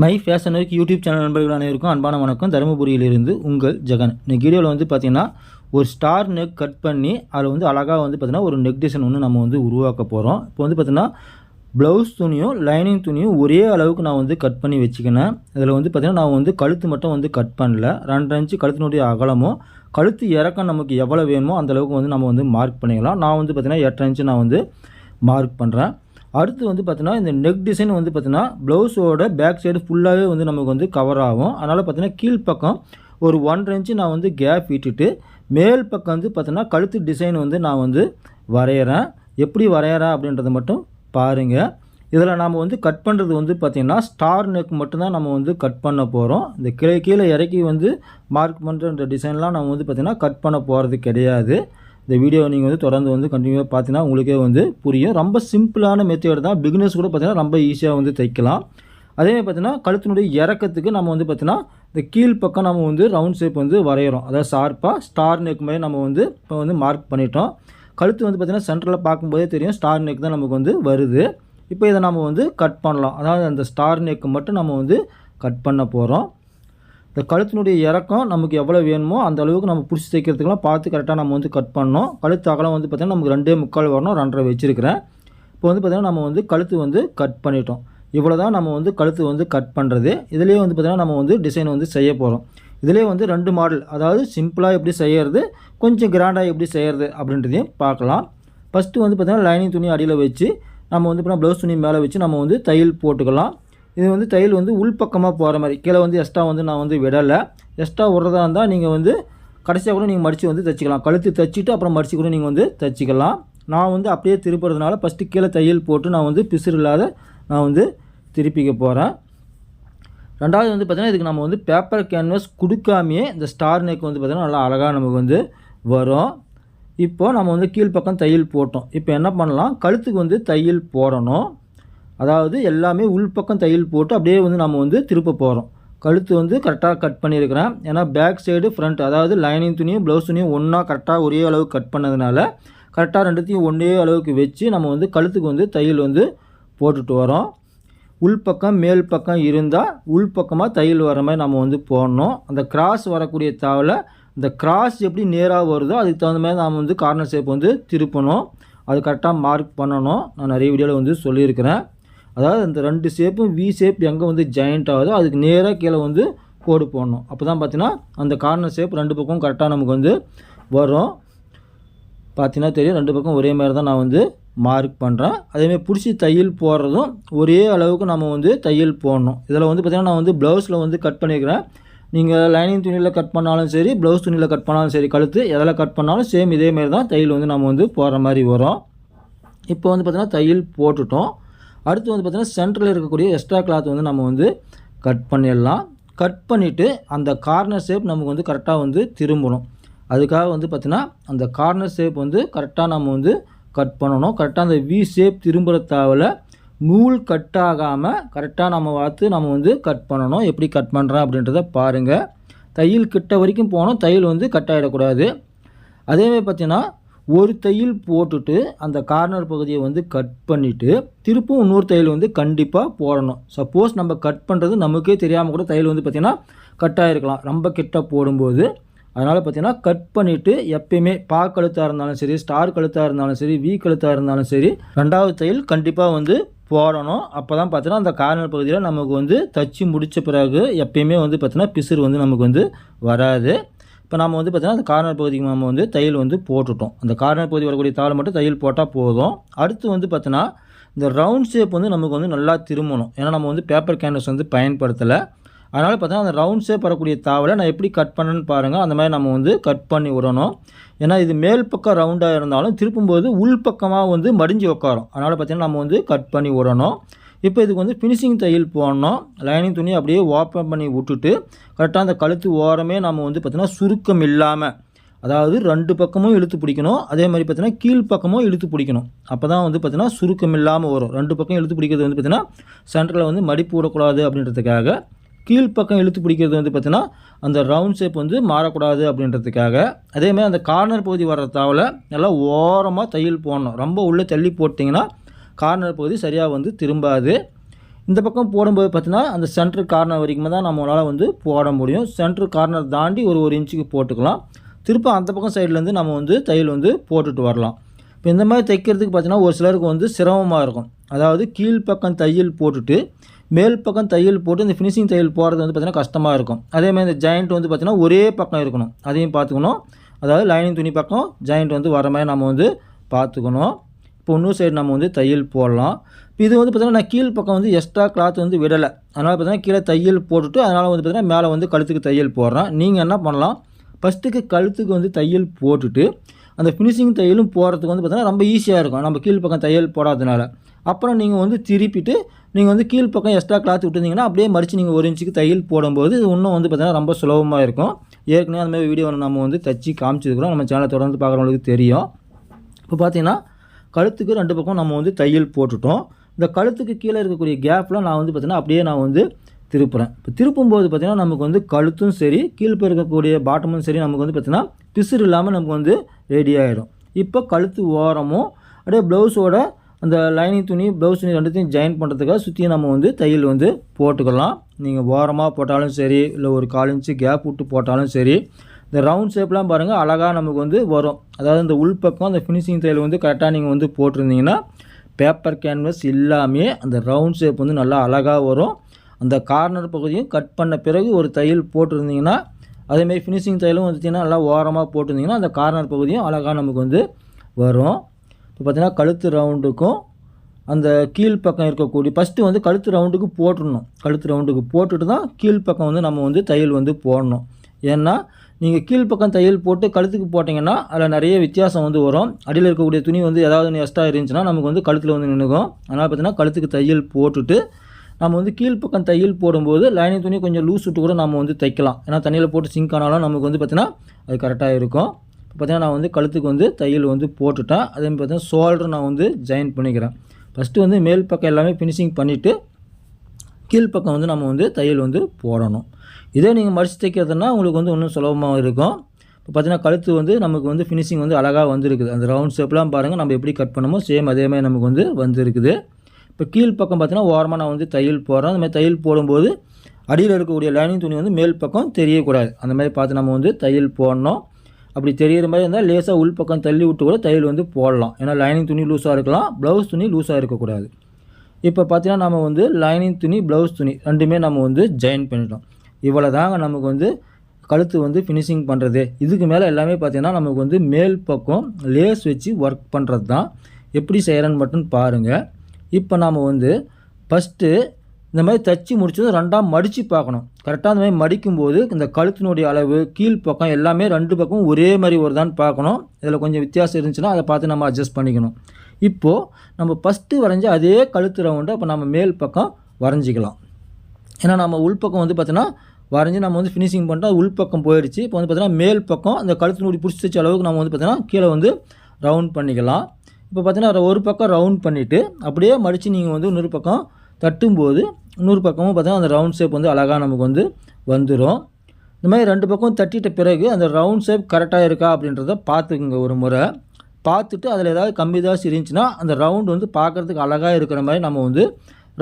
My fashion work YouTube channel நண்பர்கள் அனைவருக்கும் அன்பான வணக்கம். தருமபுரியிலிருந்து உங்கள் ஜெகன். இன்னைக்கு வீடியோவில் வந்து பார்த்திங்கன்னா ஒரு ஸ்டார் நெக் கட் பண்ணி அதில் வந்து அழகாக வந்து பார்த்திங்கன்னா ஒரு நெக் டிசைன் ஒன்று நம்ம வந்து உருவாக்க போகிறோம் இப்போ வந்து பார்த்திங்கன்னா ப்ளவுஸ் துணியும் லைனிங் துணியும் ஒரே அளவுக்கு நான் வந்து கட் பண்ணி வச்சுக்கினேன். இதில் வந்து பார்த்திங்கன்னா நான் வந்து கழுத்து மட்டும் வந்து கட் பண்ணல. ரெண்டு இன்ச்சு கழுத்தினுடைய அகலமும் கழுத்து இறக்கம் நமக்கு எவ்வளோ வேணுமோ அந்த அளவுக்கு வந்து நம்ம வந்து மார்க் பண்ணிக்கலாம். நான் வந்து பார்த்திங்கன்னா எட்டரை இன்ச்சு நான் வந்து மார்க் பண்ணுறேன் அடுத்து வந்து பார்த்தீங்கன்னா இந்த நெக் டிசைன் வந்து பார்த்தீங்கன்னா ப்ளவுஸோட பேக் சைடு ஃபுல்லாகவே வந்து நமக்கு வந்து கவர் ஆகும். அதனால் பார்த்தீங்கன்னா கீழ்ப்பக்கம் ஒரு ஒன்றரை இன்ச்சு நான் வந்து கேப் விட்டுட்டு மேல் பக்கம் வந்து பார்த்தீங்கன்னா கழுத்து டிசைன் வந்து நான் வந்து வரைகிறேன் எப்படி வரைகிறேன் அப்படின்றத மட்டும் பாருங்கள் இதில் நாம் வந்து கட் பண்ணுறது வந்து பார்த்திங்கன்னா ஸ்டார் நெக் மட்டும்தான் நம்ம வந்து கட் பண்ண போகிறோம் இந்த கீழே கீழே இறக்கி வந்து மார்க் பண்ணுற டிசைன்லாம் நம்ம வந்து பார்த்திங்கன்னா கட் பண்ண போகிறது கிடையாது. இந்த வீடியோ நீங்கள் வந்து தொடர்ந்து வந்து கண்டினியூவாக பார்த்தீங்கன்னா உங்களுக்கே வந்து புரியும். ரொம்ப சிம்பிளான மெத்தேடு தான். பிகினர்ஸ் கூட பார்த்தீங்கன்னா ரொம்ப ஈஸியாக வந்து தைக்கலாம். அதே மாதிரி பார்த்தீங்கன்னா கழுத்தினுடைய இறக்கத்துக்கு நம்ம வந்து பார்த்தீங்கன்னா இந்த கீழ் பக்கம் நம்ம வந்து ரவுண்ட் ஷேப் வந்து வரைகிறோம் அதாவது ஷார்ப்பாக ஸ்டார் நெக் மாதிரி நம்ம வந்து இப்போ வந்து மார்க் பண்ணிட்டோம். கழுத்து வந்து பார்த்திங்கன்னா சென்டரில் பார்க்கும்போதே தெரியும். ஸ்டார் நெக் தான் நமக்கு வந்து வருது. இப்போ இதை நம்ம வந்து கட் பண்ணலாம். அதாவது அந்த ஸ்டார் நெக்கு மட்டும் நம்ம வந்து கட் பண்ண போகிறோம் இந்த கழுத்தினுடைய இறக்கம் நமக்கு எவ்வளோ வேணுமோ அந்த அளவுக்கு நம்ம பிடிச்சி தைக்கிறதுக்கெல்லாம் பார்த்து கரெக்டாக நம்ம வந்து கட் பண்ணோம் கழுத்து அகலம் வந்து பார்த்திங்கன்னா நமக்கு ரெண்டே முக்கால் வரணும் ரெண்டரை வச்சுருக்கிறேன். இப்போ வந்து பார்த்திங்கன்னா நம்ம வந்து கழுத்து வந்து கட் பண்ணிட்டோம். இவ்வளோ தான் நம்ம வந்து கழுத்து வந்து கட் பண்ணுறது இதுலேயே வந்து பார்த்திங்கன்னா நம்ம வந்து டிசைன் வந்து செய்ய போகிறோம் இதிலே வந்து ரெண்டு மாடல் அதாவது சிம்பிளாக எப்படி செய்கிறது கொஞ்சம் கிராண்டாக எப்படி செய்கிறது அப்படின்றதையும் பார்க்கலாம். ஃபஸ்ட்டு வந்து பார்த்திங்கன்னா லைனிங் துணி அடியில் வச்சு நம்ம வந்து இப்போ ப்ளவுஸ் துணி மேலே வச்சு நம்ம வந்து தையல் போட்டுக்கலாம். இது வந்து தையல் வந்து உள்பக்கமாக போகிற மாதிரி. கீழே வந்து எக்ஸ்ட்ரா வந்து நான் வந்து விடலை. எக்ஸ்ட்ரா விட்றதா இருந்தால் நீங்கள் வந்து கடைசியாக கூட நீங்கள் மடித்து வந்து தைச்சிக்கலாம். கழுத்து தைச்சிட்டு அப்புறம் மடித்து கூட நீங்கள் வந்து தைச்சிக்கலாம். நான் வந்து அப்படியே திருப்புறதுனால ஃபஸ்ட்டு கீழே தையல் போட்டு நான் வந்து பிசுறு இல்லாத நான் வந்து திருப்பிக்க போகிறேன் ரெண்டாவது வந்து பார்த்திங்கன்னா இதுக்கு நம்ம வந்து பேப்பர் கேன்வஸ் கொடுக்காமையே இந்த ஸ்டார் நெக் வந்து பார்த்திங்கன்னா நல்லா அழகாக நமக்கு வந்து வரும். இப்போது நம்ம வந்து கீழ்ப்பக்கம் தையல் போட்டோம். இப்போ என்ன பண்ணலாம்? கழுத்துக்கு வந்து தையல் போடணும். அதாவது எல்லாமே உள்பக்கம் தையல் போட்டு அப்படியே வந்து நம்ம வந்து திருப்ப போகிறோம் கழுத்து வந்து கரெக்டாக கட் பண்ணியிருக்கிறேன். ஏன்னா பேக் சைடு ஃப்ரண்ட் அதாவது லைனிங் துணியும் ப்ளவுஸ் துணியும் ஒன்றா கரெக்டாக ஒரே அளவு கட் பண்ணதுனால கரெக்டாக ரெண்டுத்தையும் ஒன்றே அளவுக்கு வச்சு நம்ம வந்து கழுத்துக்கு வந்து தையல் வந்து போட்டுட்டு வரோம். உள்பக்கம் மேல் பக்கம் இருந்தால் உள்பக்கமாக தையல் வர மாதிரி நம்ம வந்து போடணும். அந்த கிராஸ் வரக்கூடிய தாவில் இந்த கிராஸ் எப்படி நேராக வருதோ அதுக்கு தகுந்த மாதிரி நாம் வந்து கார்னர் ஷேப் வந்து திருப்பணும். அது கரெக்டாக மார்க் பண்ணணும். நான் நிறைய வீடியோவில் வந்து சொல்லியிருக்கிறேன். அதாவது அந்த ரெண்டு ஷேப்பும் வி ஷேப் எங்கே வந்து ஜாயிண்ட் ஆகுதோ அதுக்கு நேராக கீழே வந்து கோடு போடணும். அப்போ தான் பார்த்தீங்கன்னா அந்த கார்னர் ஷேப் ரெண்டு பக்கம் கரெக்டாக நமக்கு வந்து வரும். பார்த்தீங்கன்னா தெரியும் ரெண்டு பக்கம் ஒரே மாதிரி தான் நான் வந்து மார்க் பண்ணுறேன் அதேமாதிரி பிடிச்சி தையல் போடுறதும் ஒரே அளவுக்கு நம்ம வந்து தையல் போடணும். இதில் வந்து பார்த்திங்கன்னா நான் வந்து ப்ளவுஸில் வந்து கட் பண்ணிக்கிறேன். நீங்கள் லைனிங் துணியில் கட் பண்ணாலும் சரி ப்ளவுஸ் துணியில் கட் பண்ணாலும் சரி கழுத்து எதில் கட் பண்ணாலும் சேம் இதேமாரி தான் தையல் வந்து நம்ம வந்து போடுற மாதிரி வரும். இப்போ வந்து பார்த்திங்கன்னா தையல் போட்டுட்டோம். அடுத்து வந்து பார்த்திங்கன்னா சென்டரில் இருக்கக்கூடிய எக்ஸ்ட்ரா கிளாத் வந்து நம்ம வந்து கட் பண்ணிடலாம். கட் பண்ணிவிட்டு அந்த கார்னர் ஷேப் நமக்கு வந்து கரெக்டாக வந்து திரும்பணும். அதுக்காக வந்து பார்த்திங்கன்னா அந்த கார்னர் ஷேப் வந்து கரெக்டாக நம்ம வந்து கட் பண்ணணும். கரெக்டாக அந்த வி ஷேப் திரும்புகிற நூல் கட் ஆகாமல் கரெக்டாக நம்ம பார்த்து நம்ம வந்து கட் பண்ணணும். எப்படி கட் பண்ணுறோம் அப்படின்றத பாருங்கள் தையல் கிட்ட வரைக்கும் போனோம் தையல் வந்து கட் ஆகிடக்கூடாது அதேமாதிரி பார்த்திங்கன்னா ஒரு தையல் போட்டுட்டு அந்த கார்னர் பகுதியை வந்து கட் பண்ணிவிட்டு திருப்பும் இன்னொரு தையல் வந்து கண்டிப்பாக போடணும். சப்போஸ் நம்ம கட் பண்ணுறது நமக்கே தெரியாமல் கூட தையல் வந்து பார்த்திங்கன்னா கட் ஆகிருக்கலாம் ரொம்ப கிட்ட போடும்போது. அதனால் பார்த்திங்கன்னா கட் பண்ணிவிட்டு எப்பயுமே பா கழுத்தாக இருந்தாலும் சரி ஸ்டார் கழுத்தாக இருந்தாலும் சரி வீ கழுத்தாக இருந்தாலும் சரி ரெண்டாவது தையல் கண்டிப்பாக வந்து போடணும். அப்போ தான் பார்த்தீங்கன்னா அந்த கார்னர் பகுதியில் நமக்கு வந்து தச்சு முடித்த பிறகு எப்பயுமே வந்து பார்த்திங்கன்னா பிசுறு வந்து நமக்கு வந்து வராது. இப்போ நம்ம வந்து பார்த்திங்கன்னா அந்த கார்னர் பகுதிக்கு நம்ம வந்து தையல் வந்து போட்டுட்டோம். அந்த கார்னர் பகுதி வரக்கூடிய தாள் மட்டும் தையல் போட்டால் போதும். அடுத்து வந்து பார்த்தோன்னா இந்த ரவுண்ட் ஷேப் வந்து நமக்கு வந்து நல்லா திரும்பணும். ஏன்னா நம்ம வந்து பேப்பர் கேன்வஸ் வந்து பயன்படுத்தலை. அதனால் பார்த்தீங்கன்னா அந்த ரவுண்ட் ஷேப் வரக்கூடிய தாவலை நான் எப்படி கட் பண்ணேன்னு பாருங்கள் அந்த மாதிரி நம்ம வந்து கட் பண்ணி விடணும். ஏன்னா இது மேல் பக்கம் ரவுண்டாக இருந்தாலும் திருப்பும்போது உள் பக்கமாக வந்து மடிஞ்சு உட்காரும் அதனால் பார்த்திங்கன்னா நம்ம வந்து கட் பண்ணி விடணும். இப்போ இதுக்கு வந்து ஃபினிஷிங் தையல் போடணும். லைனிங் துணி அப்படியே ஓப்பன் பண்ணி விட்டுட்டு கரெக்டாக அந்த கழுத்து ஓரமே நம்ம வந்து பார்த்திங்கன்னா சுருக்கம் இல்லாமல் அதாவது ரெண்டு பக்கமும் இழுத்து பிடிக்கணும். அதே மாதிரி பார்த்தீங்கன்னா கீழ் பக்கமும் இழுத்து பிடிக்கணும். அப்போ தான் வந்து பார்த்திங்கன்னா சுருக்கம் இல்லாமல் வரும். ரெண்டு பக்கம் இழுத்து பிடிக்கிறது வந்து பார்த்திங்கன்னா சென்டரில் வந்து மடிப்பு விடக்கூடாது அப்படின்றதுக்காக கீழ்ப்பக்கம் இழுத்து பிடிக்கிறது வந்து பார்த்திங்கன்னா அந்த ரவுண்ட் ஷேப் வந்து மாறக்கூடாது அப்படின்றதுக்காக. அதேமாதிரி அந்த கார்னர் பகுதி வர்ற நல்லா ஓரமாக தையல் போடணும். ரொம்ப உள்ளே தள்ளி போட்டிங்கன்னா கார்னர் பகுதி சரியாக வந்து திரும்பாது. இந்த பக்கம் போடும்போது பார்த்தீங்கன்னா அந்த சென்டர் கார்னர் வரைக்கும் தான் நம்மளால் வந்து போட முடியும். சென்டர் கார்னர் தாண்டி ஒரு ஒரு இன்ச்சுக்கு போட்டுக்கலாம். திரும்ப அந்த பக்கம் சைட்லேருந்து நம்ம வந்து தையல் வந்து போட்டுட்டு வரலாம். இப்போ இந்த மாதிரி தைக்கிறதுக்கு பார்த்தீங்கன்னா ஒரு சிலருக்கு வந்து சிரமமாக இருக்கும். அதாவது கீழ்ப்பக்கம் தையல் போட்டுட்டு மேல் பக்கம் தையல் போட்டு இந்த ஃபினிஷிங் தையல் போடுறது வந்து பார்த்திங்கன்னா கஷ்டமாக இருக்கும். அதேமாதிரி இந்த ஜாயிண்ட் வந்து பார்த்திங்கன்னா ஒரே பக்கம் இருக்கணும். அதையும் பார்த்துக்கணும். அதாவது லைனிங் துணி பக்கம் ஜாயிண்ட் வந்து வர மாதிரி நம்ம வந்து பார்த்துக்கணும். இப்போ இன்னொரு சைடு நம்ம வந்து தையல் போடலாம். இப்போ இது வந்து பார்த்திங்கன்னா நான் கீழ் பக்கம் வந்து எக்ஸ்ட்ரா கிளாத் வந்து விடலை. அதனால் பார்த்தீங்கன்னா கீழே தையல் போட்டுட்டு அதனால் வந்து பார்த்திங்கன்னா மேலே வந்து கழுத்துக்கு தையல் போடுறேன். நீங்கள் என்ன பண்ணலாம்? ஃபஸ்ட்டுக்கு கழுத்துக்கு வந்து தையல் போட்டுட்டு அந்த ஃபினிஷிங் தையலும் போடுறதுக்கு வந்து பார்த்திங்கன்னா ரொம்ப ஈஸியாக இருக்கும். நம்ம கீழ் பக்கம் தையல் போடாதனால அப்புறம் நீங்கள் வந்து திருப்பிட்டு நீங்கள் வந்து கீழ் பக்கம் எக்ஸ்ட்ரா கிளாத் விட்டுருந்தீங்கன்னா அப்படியே மறித்து நீங்கள் ஒரு இன்ச்சுக்கு தையல் போடும்போது இது இன்னும் வந்து பார்த்திங்கன்னா ரொம்ப சுலபமாக இருக்கும். ஏற்கனவே அந்த மாதிரி வீடியோ நம்ம வந்து தச்சு காமிச்சிருக்கிறோம். நம்ம சேனலை தொடர்ந்து பார்க்குறவங்களுக்கு தெரியும். இப்போ பார்த்தீங்கன்னா கழுத்துக்கு ரெண்டு பக்கம் நம்ம வந்து தையல் போட்டுட்டோம். இந்த கழுத்துக்கு கீழே இருக்கக்கூடிய கேப்பில் நான் வந்து பார்த்திங்கன்னா அப்படியே நான் வந்து திருப்புறேன். இப்போ திருப்பும்போது பார்த்திங்கன்னா நமக்கு வந்து கழுத்தும் சரி கீழ்ப்ப இருக்கக்கூடிய பாட்டமும் சரி நமக்கு வந்து பார்த்திங்கன்னா பிசுறு இல்லாமல் நமக்கு வந்து ரெடி ஆகிடும் இப்போ கழுத்து ஓரமும் அப்படியே ப்ளவுஸோட அந்த லைனிங் துணி ப்ளவுஸ் துணி ரெண்டுத்தையும் ஜாயின் பண்ணுறதுக்காக சுற்றியும் நம்ம வந்து தையல் வந்து போட்டுக்கலாம். நீங்கள் ஓரமாக போட்டாலும் சரி இல்லை ஒரு கால் இன்ச்சு கேப் விட்டு போட்டாலும் சரி இந்த ரவுண்ட் ஷேப்லாம் பாருங்கள் அழகாக நமக்கு வந்து வரும். அதாவது இந்த உள்பக்கம் அந்த ஃபினிஷிங் தையல் வந்து கரெக்டாக நீங்கள் வந்து போட்டிருந்தீங்கன்னா பேப்பர் கேன்வஸ் இல்லாமே அந்த ரவுண்ட் ஷேப் வந்து நல்லா அழகாக வரும். அந்த கார்னர் பகுதியும் கட் பண்ண பிறகு ஒரு தையல் போட்டிருந்தீங்கன்னா அதேமாதிரி ஃபினிஷிங் தையலும் வந்துட்டிங்கன்னா நல்லா ஓரமாக போட்டிருந்தீங்கன்னா அந்த கார்னர் பகுதியும் அழகாக நமக்கு வந்து வரும். இப்போ பார்த்திங்கன்னா கழுத்து ரவுண்டுக்கும் அந்த கீழ்ப்பக்கம் இருக்கக்கூடிய ஃபஸ்ட்டு வந்து கழுத்து ரவுண்டுக்கு போட்டுடணும். கழுத்து ரவுண்டுக்கு போட்டுட்டு தான் கீழ்ப்பக்கம் வந்து நம்ம வந்து தையல் வந்து போடணும். ஏன்னா நீங்கள் கீழ்ப்பக்கம் தையல் போட்டு கழுத்துக்கு போட்டிங்கன்னா அதில் நிறைய வித்தியாசம் வந்து வரும். அடியில் இருக்கக்கூடிய துணி வந்து ஏதாவது எக்ஸ்ட்ரா இருந்துச்சுன்னா நமக்கு வந்து கழுத்தில் வந்து நின்றுக்கும் அதனால் பார்த்தீங்கன்னா கழுத்துக்கு தையல் போட்டுட்டு நம்ம வந்து கீழ்ப்பக்கம் தையல் போடும்போது லைனிங் துணி கொஞ்சம் லூஸ் விட்டு கூட நம்ம வந்து தைக்கலாம். ஏன்னா தண்ணியில் போட்டு சிங்க் ஆனாலும் நமக்கு வந்து பார்த்திங்கன்னா அது கரெக்டாக இருக்கும். இப்போ நான் வந்து கழுத்துக்கு வந்து தையல் வந்து போட்டுட்டேன். அதே மாதிரி பார்த்தீங்கன்னா ஷோல்டர் நான் வந்து ஜாயின் பண்ணிக்கிறேன். ஃபஸ்ட்டு வந்து மேல் பக்கம் எல்லாமே ஃபினிஷிங் பண்ணிவிட்டு கீழ்ப்பக்கம் வந்து நம்ம வந்து தையல் வந்து போடணும். இதே நீங்கள் மடித்து தைக்கிறதுனா உங்களுக்கு வந்து இன்னும் சுலபமாக இருக்கும். இப்போ பார்த்தீங்கன்னா கழுத்து வந்து நமக்கு வந்து ஃபினிஷிங் வந்து அழகாக வந்துருக்குது. அந்த ரவுண்ட் ஷேப்லாம் பாருங்கள் நம்ம எப்படி கட் பண்ணமோ சேம் அதேமாதிரி நமக்கு வந்து வந்துருக்குது. இப்போ கீழ் பக்கம் பார்த்தீங்கன்னா ஓரமாக நான் வந்து தையல் போடுறேன். அந்த மாதிரி தையல் போடும்போது அடியில் இருக்கக்கூடிய லைனிங் துணி வந்து மேல் பக்கம் தெரியக்கூடாது. அந்த மாதிரி பார்த்து நம்ம வந்து தையல் போடணும். அப்படி தெரியிற மாதிரி இருந்தால் லேசாக உள் பக்கம் தள்ளி விட்டு கூட தையல் வந்து போடலாம். ஏன்னா லைனிங் துணி லூஸாக இருக்கலாம் ப்ளவுஸ் துணி லூஸாக இருக்கக்கூடாது. இப்போ பார்த்தீங்கன்னா நம்ம வந்து லைனிங் துணி ப்ளவுஸ் துணி ரெண்டுமே நம்ம வந்து ஜாயின் பண்ணிட்டோம். இவ்வளோ தாங்க நமக்கு வந்து கழுத்து வந்து ஃபினிஷிங் பண்ணுறது இதுக்கு மேலே எல்லாமே பார்த்திங்கன்னா நமக்கு வந்து மேல் பக்கம் லேஸ் வச்சு ஒர்க் பண்ணுறது தான் எப்படி செய்கிறேன்னு மட்டும் பாருங்கள் இப்போ நாம் வந்து ஃபஸ்ட்டு இந்த மாதிரி தச்சு முடிச்சதும் ரெண்டாக மடித்து பார்க்கணும். கரெக்டாக அந்த மாதிரி மடிக்கும்போது இந்த கழுத்தினுடைய அளவு கீழ் பக்கம் எல்லாமே ரெண்டு பக்கம் ஒரே மாதிரி வருதான்னு பார்க்கணும். இதில் கொஞ்சம் வித்தியாசம் இருந்துச்சுன்னா அதை பார்த்து நம்ம அட்ஜஸ்ட் பண்ணிக்கணும். இப்போது நம்ம ஃபஸ்ட்டு வரைஞ்ச அதே கழுத்து ரவுண்டை இப்போ நம்ம மேல் பக்கம் வரைஞ்சிக்கலாம். ஏன்னா நம்ம உள்பக்கம் வந்து பார்த்தீங்கன்னா வரைஞ்சி நம்ம வந்து ஃபினிஷிங் பண்ணிட்டோம் உள்பக்கம் போயிடுச்சு. இப்போ வந்து பார்த்தீங்கன்னா மேல் பக்கம் அந்த கழுத்தினுடைய பிடிச்சி வச்ச அளவுக்கு நம்ம வந்து பார்த்தீங்கன்னா கீழே வந்து ரவுண்ட் பண்ணிக்கலாம். இப்போ பார்த்தீங்கன்னா ஒரு பக்கம் ரவுண்ட் பண்ணிவிட்டு அப்படியே மடித்து நீங்கள் வந்து இன்னொரு பக்கம் தட்டும்போது இன்னொரு பக்கமும் பார்த்தீங்கன்னா அந்த ரவுண்ட் ஷேப் வந்து அழகாக நமக்கு வந்து வந்துடும் இந்த மாதிரி ரெண்டு பக்கம் தட்டிட்ட பிறகு அந்த ரவுண்ட் ஷேப் கரெக்டாக இருக்கா அப்படின்றத பார்த்துக்குங்க ஒரு முறை. பார்த்துட்டு அதில் ஏதாவது கம்மி தாசி இருந்துச்சுன்னா அந்த ரவுண்ட் வந்து பார்க்குறதுக்கு அழகாக இருக்கிற மாதிரி நம்ம வந்து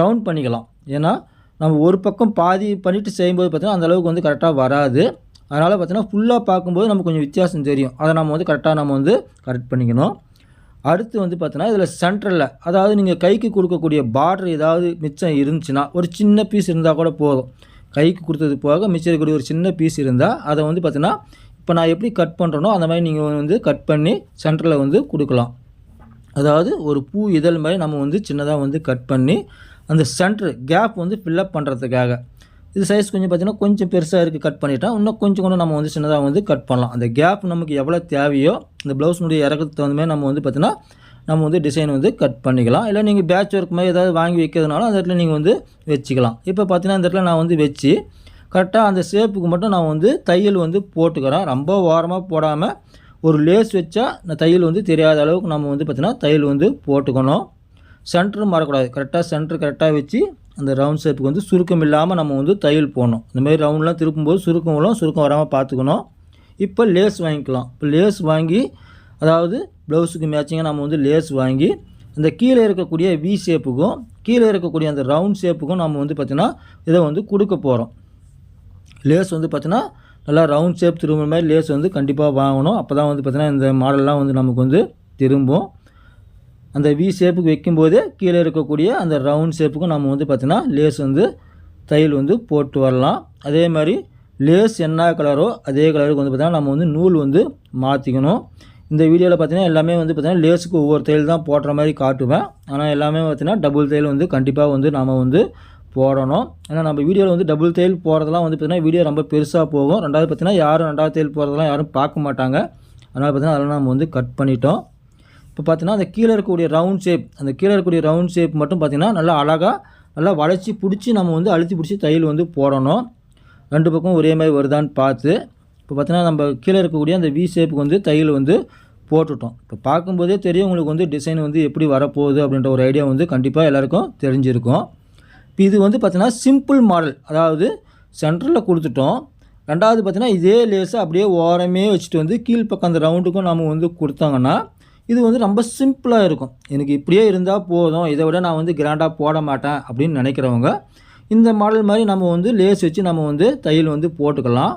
ரவுண்ட் பண்ணிக்கலாம். ஏன்னா நம்ம ஒரு பக்கம் பாதி பண்ணிவிட்டு செய்யும்போது பார்த்திங்கன்னா அந்தளவுக்கு வந்து கரெக்டாக வராது. அதனால் பார்த்திங்கன்னா ஃபுல்லாக பார்க்கும்போது நமக்கு கொஞ்சம் வித்தியாசம் தெரியும். அதை நம்ம வந்து கரெக்டாக நம்ம வந்து கரெக்ட் பண்ணிக்கணும். அடுத்து வந்து பார்த்தோன்னா இதில் சென்ட்ரலில் அதாவது நீங்கள் கைக்கு கொடுக்கக்கூடிய பார்டர் ஏதாவது மிச்சம் இருந்துச்சுன்னா ஒரு சின்ன பீஸ் இருந்தால் கூட போதும். கைக்கு கொடுத்தது போக மிச்சம் இருக்கக்கூடிய ஒரு சின்ன பீஸ் இருந்தால் அதை வந்து பார்த்தீங்கன்னா இப்போ நான் எப்படி கட் பண்ணுறனோ அந்த மாதிரி நீங்கள் வந்து கட் பண்ணி சென்டரில் வந்து கொடுக்கலாம். அதாவது ஒரு பூ இதழ் மாதிரி நம்ம வந்து சின்னதாக வந்து கட் பண்ணி அந்த சென்ட்ரு கேப் வந்து ஃபில்லப் பண்ணுறதுக்காக இது சைஸ் கொஞ்சம் பார்த்திங்கன்னா கொஞ்சம் பெருசாக இருக்குது கட் பண்ணிட்டா இன்னும் கொஞ்சம் கொண்டு நம்ம வந்து சின்னதாக வந்து கட் பண்ணலாம். அந்த கேப் நமக்கு எவ்வளோ தேவையோ இந்த ப்ளவுஸ்னுடைய இறக்கத்துக்கு தகுந்த மாதிரி நம்ம வந்து பார்த்திங்கன்னா நம்ம வந்து டிசைன் வந்து கட் பண்ணிக்கலாம். இல்லை நீங்கள் பேட்ச் ஒர்க் மாதிரி ஏதாவது வாங்கி வைக்கிறதுனாலும் அந்த இடத்துல நீங்கள் வந்து வச்சுக்கலாம். இப்போ பார்த்தீங்கன்னா இந்த இடத்துல நான் வந்து வச்சு கரெக்டாக அந்த ஷேப்புக்கு மட்டும் நான் வந்து தையல் வந்து போட்டுக்கிறேன். ரொம்ப ஓரமாக போடாமல் ஒரு லேஸ் வச்சா இந்த தையல் வந்து தெரியாத அளவுக்கு நம்ம வந்து பார்த்திங்கன்னா தையல் வந்து போட்டுக்கணும். சென்டர் மாறக்கூடாது. கரெக்டாக சென்டர் கரெக்டாக வச்சு அந்த ரவுண்ட் ஷேப்புக்கு வந்து சுருக்கம் இல்லாமல் நம்ம வந்து தையல் போடணும். இந்தமாதிரி ரவுண்ட்லாம் திருப்பும்போது சுருக்கம் வரும். சுருக்கம் வராமல் பார்த்துக்கணும் இப்போ லேஸ் வாங்கிக்கலாம். இப்போ லேஸ் வாங்கி அதாவது ப்ளவுஸுக்கு மேட்சிங்காக நம்ம வந்து லேஸ் வாங்கி அந்த கீழே இருக்கக்கூடிய வி ஷேப்புக்கும் கீழே இருக்கக்கூடிய அந்த ரவுண்ட் ஷேப்புக்கும் நம்ம வந்து பார்த்திங்கன்னா இதை வந்து கொடுக்க போகிறோம் லேஸ் வந்து பார்த்திங்கன்னா நல்லா ரவுண்ட் ஷேப் திரும்புற மாதிரி லேஸ் வந்து கண்டிப்பாக வாங்கணும். அப்போ தான் வந்து பார்த்திங்கன்னா இந்த மாடல்லாம் வந்து நமக்கு வந்து திரும்பும். அந்த வி ஷேப்புக்கு வைக்கும்போதே கீழே இருக்கக்கூடிய அந்த ரவுண்ட் ஷேப்புக்கும் நம்ம வந்து பார்த்திங்கன்னா லேஸ் வந்து தையல் வந்து போட்டு வரலாம். அதே மாதிரி லேஸ் என்ன கலரோ அதே கலருக்கு வந்து பார்த்திங்கன்னா நம்ம வந்து நூல் வந்து மாற்றிக்கணும் இந்த வீடியோவில் பார்த்திங்கன்னா எல்லாமே வந்து பார்த்திங்கன்னா லேஸுக்கு ஒவ்வொரு தையல் தான் போடுற மாதிரி காட்டுவேன். ஆனால் எல்லாமே பார்த்திங்கன்னா டபுள் தையல் வந்து கண்டிப்பாக வந்து நம்ம வந்து போடணும். ஏன்னா நம்ம வீடியோவில் வந்து டபுள் தையல் போகிறதெல்லாம் வந்து பார்த்திங்கன்னா வீடியோ ரொம்ப பெருசாக போகும். ரெண்டாவது பார்த்திங்கன்னா யாரும் ரெண்டாவது தையல் போகிறதெல்லாம் யாரும் பார்க்க மாட்டாங்க. அதனால் பார்த்திங்கன்னா அதெல்லாம் நம்ம வந்து கட் பண்ணிட்டோம். இப்போ பார்த்திங்கன்னா அந்த கீழே இருக்கக்கூடிய ரவுண்ட் ஷேப் அந்த கீழே இருக்கக்கூடிய ரவுண்ட் ஷேப் மட்டும் பார்த்திங்கன்னா நல்லா அழகாக நல்லா வளைச்சி பிடிச்சி நம்ம வந்து அழுத்தி பிடிச்சி தையல் வந்து போடணும். ரெண்டு பக்கம் ஒரே மாதிரி வருதான்னு பார்த்து இப்போ பார்த்திங்கன்னா நம்ம கீழே இருக்கக்கூடிய அந்த வி ஷேப்புக்கு வந்து தையல் வந்து போட்டுட்டோம். இப்போ பார்க்கும்போதே தெரியும் உங்களுக்கு வந்து டிசைன் வந்து எப்படி வரப்போகுது அப்படின்ற ஒரு ஐடியா வந்து கண்டிப்பாக எல்லாேருக்கும் தெரிஞ்சிருக்கும். இது வந்து பார்த்திங்கன்னா சிம்பிள் மாடல் அதாவது சென்டரில் கொடுத்துட்டோம். ரெண்டாவது பார்த்தீங்கன்னா இதே லேஸை அப்படியே ஓரமே வச்சுட்டு வந்து கீழ்ப்பக்கம் அந்த ரவுண்டுக்கும் நம்ம வந்து கொடுத்தாங்கன்னா இது வந்து ரொம்ப சிம்பிளாக இருக்கும். எனக்கு இப்படியே இருந்தால் போதும். இதை விட நான் வந்து கிராண்டாக போட மாட்டேன் அப்படின்னு நினைக்கிறவங்க இந்த மாடல் மாதிரி நம்ம வந்து லேஸ் வச்சு நம்ம வந்து தையல் வந்து போட்டுக்கலாம்.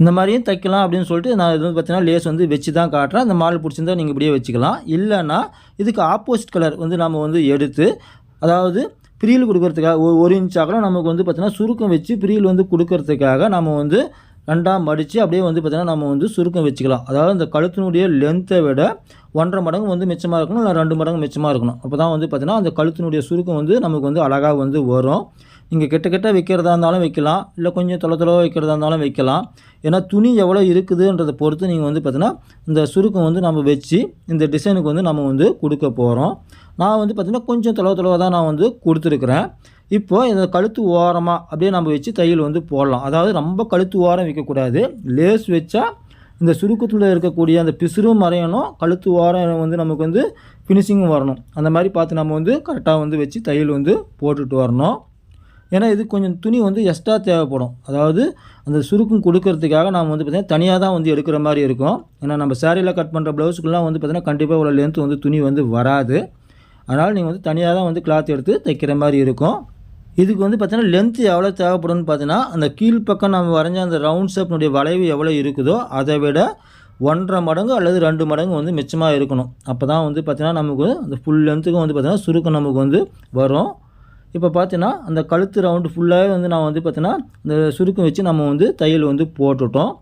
இந்த மாதிரியும் தைக்கலாம் அப்படின்னு சொல்லிட்டு நான் இது வந்து பார்த்தீங்கன்னா லேஸ் வந்து வச்சு தான் காட்டுறேன். இந்த மாடல் பிடிச்சிருந்தா நீங்கள் இப்படியே வச்சுக்கலாம். இல்லைன்னா இதுக்கு ஆப்போசிட் கலர் வந்து நம்ம வந்து எடுத்து அதாவது ப்ரீல் கொடுக்கறதுக்காக ஒரு ஒரு இன்ச் அகலம் நமக்கு வந்து பார்த்திங்கன்னா சுருக்கம் வச்சு ப்ரீல் வந்து கொடுக்கறதுக்காக நம்ம வந்து ரெண்டாக மடித்து அப்படியே வந்து பார்த்திங்கன்னா நம்ம வந்து சுருக்கம் வச்சுக்கலாம். அதாவது இந்த கழுத்தினுடைய லென்த்தை விட ஒன்றரை மடங்கு வந்து மிச்சமாக இருக்கணும் இல்லை ரெண்டு மடங்கு மிச்சமாக இருக்கணும். அப்போ தான் வந்து பார்த்திங்கன்னா அந்த கழுத்தினுடைய சுருக்கம் வந்து நமக்கு வந்து அழகாக வந்து வரும். நீங்கள் கிட்ட கிட்ட வைக்கிறதா இருந்தாலும் வைக்கலாம். இல்லை கொஞ்சம் தொலை தொலை வைக்கிறதா இருந்தாலும் வைக்கலாம். ஏன்னா துணி எவ்வளோ இருக்குதுன்றதை பொறுத்து நீங்கள் வந்து பார்த்தீங்கன்னா இந்த சுருக்கம் வந்து நம்ம வச்சு இந்த டிசைனுக்கு வந்து நம்ம வந்து கொடுக்க போகிறோம் நான் வந்து பார்த்திங்கன்னா கொஞ்சம் தொலை தொலைவாக தான் நான் வந்து கொடுத்துருக்குறேன். இப்போது இந்த கழுத்து ஓரமாக அப்படியே நம்ம வச்சு தையல் வந்து போடலாம். அதாவது ரொம்ப கழுத்து ஓரம் வைக்கக்கூடாது. லேஸ் வச்சா இந்த சுருக்கத்தில் இருக்கக்கூடிய அந்த பிசுறும் மறையணும் கழுத்து ஓரம் வந்து நமக்கு வந்து ஃபினிஷிங்கும் வரணும். அந்த மாதிரி பார்த்து நம்ம வந்து கரெக்டாக வந்து வச்சு தையல் வந்து போட்டுட்டு வரணும். ஏன்னா இது கொஞ்சம் துணி வந்து எக்ஸ்ட்ரா தேவைப்படும். அதாவது அந்த சுருக்கம் கொடுக்கறதுக்காக நாம் வந்து பார்த்திங்கன்னா தனியாக தான் வந்து எடுக்கிற மாதிரி இருக்கும். ஏன்னா நம்ம சேரீயில் கட் பண்ணுற ப்ளவுஸுக்குலாம் வந்து பார்த்திங்கன்னா கண்டிப்பாக உள்ள லென்த் வந்து துணி வந்து வராது. அதனால் நீங்கள் வந்து தனியாக தான் வந்து கிளாத் எடுத்து தைக்கிற மாதிரி இருக்கும். இதுக்கு வந்து பார்த்தீங்கன்னா லென்த் எவ்வளோ தேவைப்படும்னு பார்த்தீங்கன்னா அந்த கீழ்ப்பக்கம் நம்ம வரைஞ்ச அந்த ரவுண்ட் ஷேப்னுடைய வளைவு எவ்வளோ இருக்குதோ அதை விட ஒன்றரை மடங்கு அல்லது ரெண்டு மடங்கு வந்து மிச்சமாக இருக்கணும். அப்போ தான் வந்து பார்த்திங்கன்னா நமக்கு அந்த ஃபுல் லென்த்துக்கும் வந்து பார்த்திங்கன்னா சுருக்கம் நமக்கு வந்து வரும். இப்போ பார்த்தீங்கன்னா அந்த கழுத்து ரவுண்டு ஃபுல்லாகவே வந்து நான் வந்து பார்த்தீங்கன்னா இந்த சுருக்கம் வச்சு நம்ம வந்து தையல் வந்து போட்டுட்டோம்.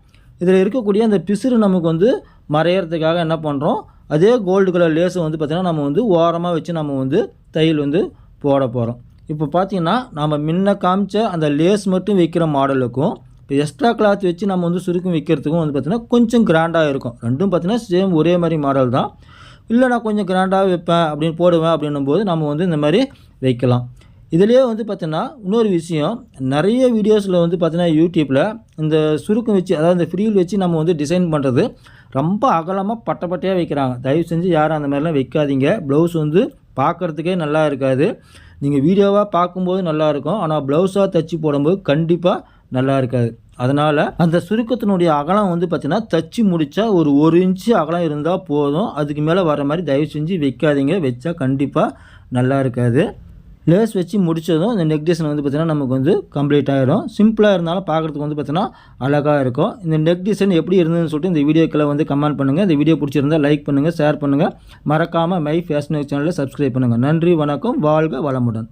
இதில் இருக்கக்கூடிய அந்த பிசுறு நமக்கு வந்து மறையிறதுக்காக என்ன பண்ணுறோம் அதே கோல்டு கலர் லேஸை வந்து பார்த்திங்கன்னா நம்ம வந்து ஓரமாக வச்சு நம்ம வந்து தையல் வந்து போட போகிறோம் இப்போ பார்த்திங்கன்னா நம்ம முன்ன காமிச்ச அந்த லேஸ் மட்டும் வைக்கிற மாடலுக்கும் இப்போ எக்ஸ்ட்ரா கிளாத் வச்சு நம்ம வந்து சுருக்கம் வைக்கிறதுக்கும் வந்து பார்த்திங்கன்னா கொஞ்சம் கிராண்டாக இருக்கும். ரெண்டும் பார்த்திங்கன்னா சேம் ஒரே மாதிரி மாடல் தான். இல்லை நான் கொஞ்சம் கிராண்டாக வைப்பேன் அப்படின்னு போடுவேன் அப்படின்னும் போது நம்ம வந்து இந்த மாதிரி வைக்கலாம். இதுலேயே வந்து பார்த்தீங்கன்னா இன்னொரு விஷயம் நிறைய வீடியோஸில் வந்து பார்த்தீங்கன்னா யூடியூப்பில் இந்த சுருக்கம் வச்சு அதாவது இந்த ஃப்ரீல் வச்சு நம்ம வந்து டிசைன் பண்ணுறது ரொம்ப அகலமாக பட்டப்பட்டையாக வைக்கிறாங்க. தயவு செஞ்சு யாரும் அந்த மாதிரிலாம் வைக்காதீங்க. ப்ளவுஸ் வந்து பார்க்குறதுக்கே நல்லா இருக்காது. நீங்கள் வீடியோவாக பார்க்கும்போது நல்லாயிருக்கும் ஆனால் ப்ளவுஸாக தைச்சி போடும்போது கண்டிப்பாக நல்லா இருக்காது. அதனால் அந்த சுருக்கத்தினுடைய அகலம் வந்து பார்த்திங்கன்னா தச்சு முடித்தா ஒரு ஒரு இன்ச்சு அகலம் இருந்தால் போதும். அதுக்கு மேலே வர மாதிரி தயவு செஞ்சு வைக்காதீங்க. வச்சா கண்டிப்பாக நல்லா இருக்காது. லேஸ் வச்சு முடித்ததும் இந்த நெக் டிசைன் வந்து பார்த்திங்கன்னா நமக்கு வந்து கம்ப்ளீட் ஆகிடும் சிம்பிளாக இருந்தாலும் பார்க்குறதுக்கு வந்து பார்த்திங்கன்னா அழகாக இருக்கும். இந்த நெக் டிசைன் எப்படி இருந்ததுன்னு சொல்லிட்டு இந்த வீடியோக்கெல்லாம் வந்து கமெண்ட் பண்ணுங்கள் இந்த வீடியோ பிடிச்சிருந்தால் லைக் பண்ணுங்கள் ஷேர் பண்ணுங்கள் மறக்காமல் மை ஃபேஷன் சேனலில் சப்ஸ்கிரைப் பண்ணுங்கள் நன்றி வணக்கம். வாழ்க வளமுடன்.